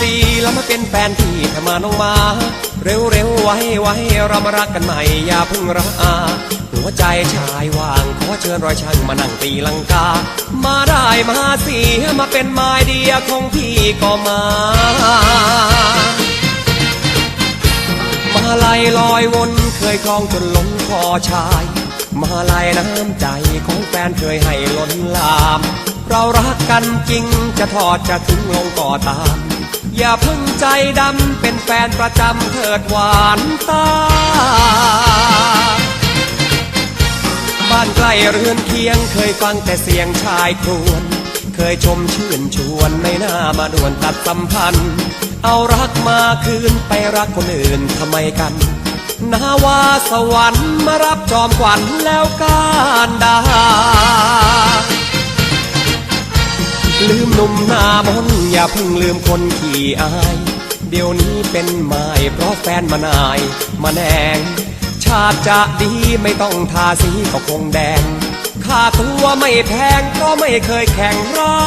สีแล้วมาเป็นแฟนพี่ถ้ามาน้องมา เร็วเร็วๆไว้ไว้เรามารักกันใหม่อย่าพิ่งระอาหัวใจชายว่างขอเชิญรอยช่างมานั่งตีลังกา มาได้มาสิมาเป็นไม้เดียของพี่ก็มามาลายลอยวนเคยคลองจนหลงคอชาย มาลายน้ำใจของแฟนเคยให้ล้นลาม เรารักกันจริงจะทอดจะทิ้งลงก่อตาม อย่าพึ่งใจดำเป็นแฟนประจำเถิดหวานตา บ้านใกล้เรือนเคียงเคยฟังแต่เสียงชายครวญเคยชมชื่นชวนไม่น่ามาด่วนตัดสัมพันธ์ เอารักมาคืนไปรักคนอื่นทำไมกันนาวาสวรรค์มารับจอมขวัญแล้วการดา หนุ่มหน้ามนอย่าเพิ่งลืมคนขี้อาย เดี๋ยวนี้เป็นไม้เพราะแฟนมานาย มาแนง ชาติจะดีไม่ต้องทาสีก็คงแดง ค่าตัวไม่แพงก็ไม่เคยแข่งรา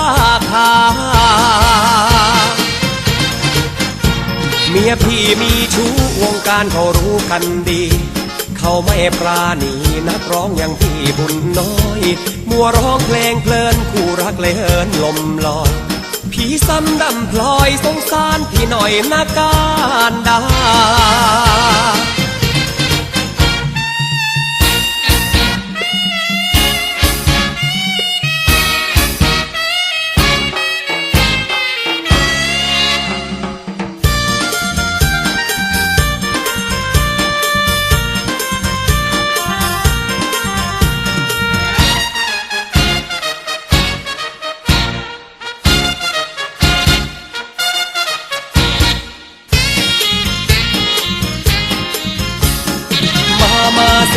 คา เมียพี่มีชู้วงการเขารู้กันดี เขาไม่ปราณีนักร้องอย่างพี่บุญน้อย มัวร้องเพลงเพลินคู่รักเลยเฮินลมลอย ผีซ้ำดำพลอยสงสารพี่หน่อยนาการดา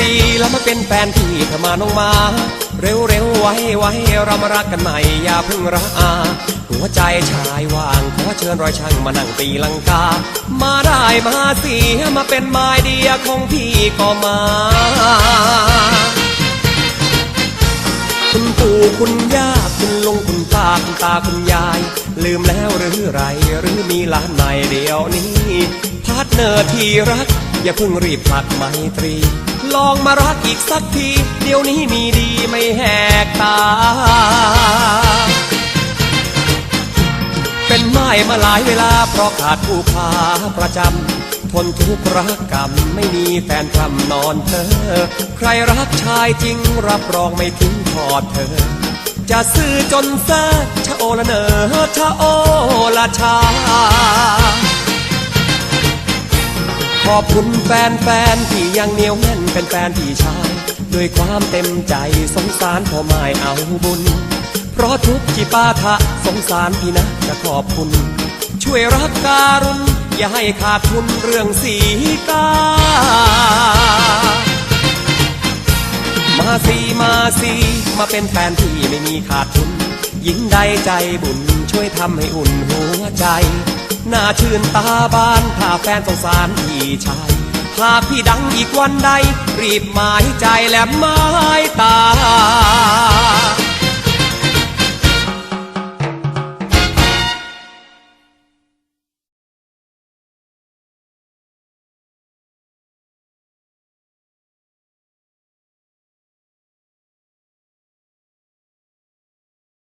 มาสิแล้วมาเป็นแฟนพี่ถ้ามาน้องมา เร็วเร็วไว้ไว้เรามารักกันใหม่อย่าเพิ่งระอา หัวใจชายว่างขอเชิญรอยช่างมานั่งตีลังกา มาได้มาสิมาเป็นไม้เดียของพี่ก็มาคุณปู่คุณย่าคุณลุงคุณป้าคุณตาคุณยาย ลืมแล้วหรือไรหรือมีหลานใหม่เดียวนี้พาร์ทเนอร์ที่รัก อย่าเพิ่งรีบผลักไมตรี ลองมารักอีกสักที เดี๋ยวนี้มีดีไม่แหกตา เป็นไม้มาหลายเวลาเพราะขาดผู้พาประจำทนทุกข์รักกรรมไม่มีแฟนคำนอนเธอ ใครรักชายจริงรับรองไม่ทิ้งทอดเธอ จะซื้อจนเซอชะโอละเนอชะโอละชา ขอบคุณแฟนๆที่ยังเหนียวแน่นเป็นแฟนพี่ชาย ด้วยความเต็มใจสงสารพ่อไม่เอาบุญ เพราะทุกจิปาทะสงสารพี่นะจะขอบคุณ ช่วยรักการุณอย่าให้ขาดทุนเรื่องสีกามาสิมาสิมาเป็นแฟนที่ไม่มีขาดทุนหญิงใดใจบุญช่วยทำให้อุ่นหัวใจ หน้าชื่นตาบานถ้าแฟนสงสารพี่ชายหากพี่ดังอีกวันใด รีบหมายใจและไม้ตา